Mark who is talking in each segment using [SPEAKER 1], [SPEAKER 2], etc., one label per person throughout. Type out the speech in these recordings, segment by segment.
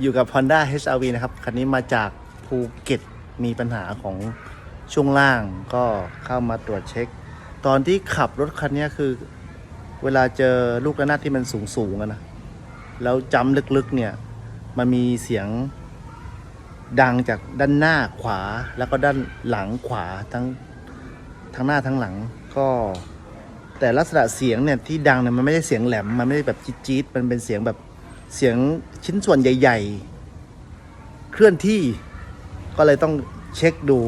[SPEAKER 1] อยู่กับ Honda HRV นะครับ คันนี้มาจากภูเก็ตมีปัญหาของช่วงล่างก็เข้ามาตรวจเช็ค ตอนที่ขับรถคันนี้คือ เวลาเจอลูกระนาดที่มันสูงสูงอะนะ แล้วจำลึกๆเนี่ย มันมีเสียงดังจากด้านหน้าขวาแล้วก็ด้านหลังขวาทั้งทั้งหน้าทั้งหลังก็แต่ลักษณะเสียงเนี่ยที่ดังเนี่ยมันไม่ได้เสียงแหลมมันไม่ได้แบบจี๊ดๆมันเป็นเสียงแบบ เสียงชิ้นส่วนใหญ่ ๆ เคลื่อนที่ก็เลยต้องเช็คดู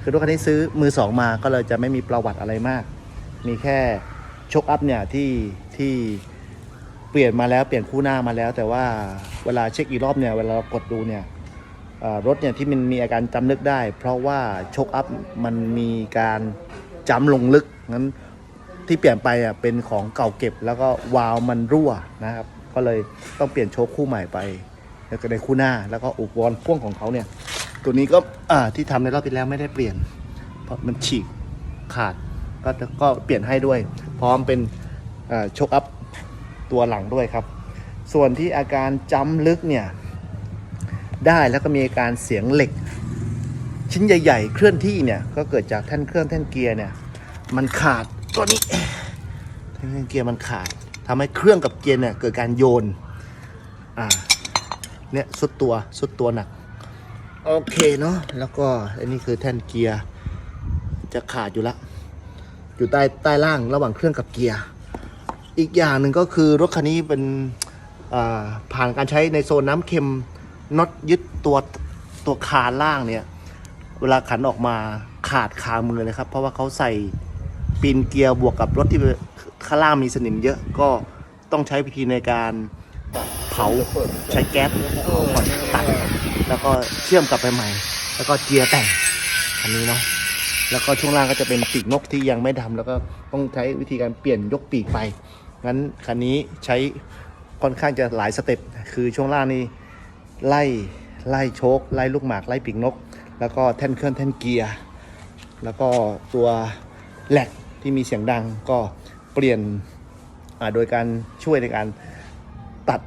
[SPEAKER 1] คือรถคันนี้ซื้อมือสองมาก็เลยจะไม่มีประวัติอะไรมาก มีแค่ชกอัพเนี่ยที่ที่เปลี่ยนมาแล้วเปลี่ยนคู่หน้ามาแล้ว แต่ว่าเวลาเช็คอีกรอบเนี่ยเวลาเรากดดูเนี่ยรถเนี่ยที่มันมีอาการจำลึกได้ เพราะว่าชกอัพมันมีการจำลงลึกงั้น ที่เปลี่ยนไปอะเป็นของเก่าเก็บแล้วก็วาล์วมันรั่วนะครับ ก็เลยต้องเปลี่ยนโชคคู่ใหม่ไปแล้วก็ในคู่หน้าแล้วก็อุปกรณ์พ่วงของเขาเนี่ย ตัวนี้ก็อ่าที่ทำในรอบที่แล้วไม่ได้เปลี่ยน เพราะมันฉีกขาดก็ก็เปลี่ยนให้ด้วย พร้อมเป็นโชคอัพตัวหลังด้วยครับ ส่วนที่อาการจำลึกเนี่ย ได้แล้วก็มีอาการเสียงเหล็ก ชิ้นใหญ่ ๆ เคลื่อนที่เนี่ย ก็เกิดจากแท่นเครื่องแท่นเกียร์เนี่ย มันขาด ตัวนี้แท่นเครื่องเกียร์มันขาดทำให้เครื่องกับเกียร์เนี่ยเกิดการโยน อ่า เนี่ยสุดตัวสุดตัวหนัก โอเคเนาะ แล้วก็อันนี้คือแท่นเกียร์จะขาดอยู่ละ อยู่ใต้ใต้ล่างระหว่างเครื่องกับเกียร์ อีกอย่างหนึ่งก็คือรถคันนี้เป็นอ่าผ่านการใช้ในโซนน้ำเค็มน็อตยึดตัวตัวคานล่างเนี่ย เวลาขันออกมาขาดคามือเลยครับ เพราะว่าเขาใส่ ปีนเกียร์บวกกับรถที่ข้างล่างมีสนิมเยอะก็ต้องใช้วิธีในการเผาใช้แก๊สเผาก่อนตัด แล้วก็เชื่อมกลับไปใหม่ แล้วก็เกียร์แต่งอันนี้เนาะแล้วก็ช่วงล่างก็จะเป็นปีกนกที่ยังไม่ทำแล้วก็ต้องใช้วิธีการเปลี่ยนยกปีกไป งั้นคันนี้ใช้ค่อนข้างจะหลายสเต็ปคือช่วงล่างนี่ไล่ไล่โชคไล่ลูกหมากไล่ปีกนก แล้วก็แท่นเครื่องแท่นเกียร์ แล้วก็ตัวแหลก ที่มีเสียงดังก็เปลี่ยนโดยการช่วยในการตัด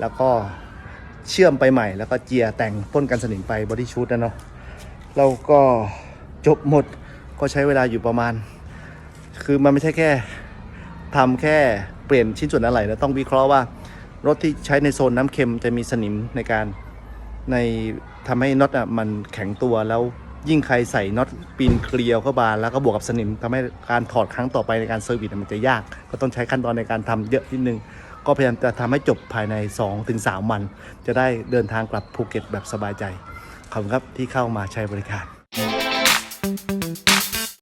[SPEAKER 1] แล้วก็เชื่อมไปใหม่ แล้วก็เจียแต่งพ่นกันสนิมไปบอดี้ชูดนะเนาะแล้วก็จบหมดก็ใช้เวลาอยู่ประมาณ คือมันไม่ใช่แค่ทำแค่เปลี่ยนชิ้นส่วนอะไรนะต้องวิเคราะห์ว่ารถที่ใช้ในโซนน้ำเค็มจะมีสนิมในการในทำให้น็อตอะมันแข็งตัวแล้ว ยิ่งใครใส่น็อตปีนเคลียวเข้าบานแล้วก็บวกกับสนิมทำให้การถอดครั้งต่อไปในการเซอร์วิสมันจะยาก ก็ต้องใช้ขั้นตอนในการทำเยอะนิดนึง ก็พยายามจะทำให้จบภายใน 2-3 วัน จะได้เดินทางกลับภูเก็ตแบบสบายใจขอบคุณครับที่เข้ามาใช้บริการ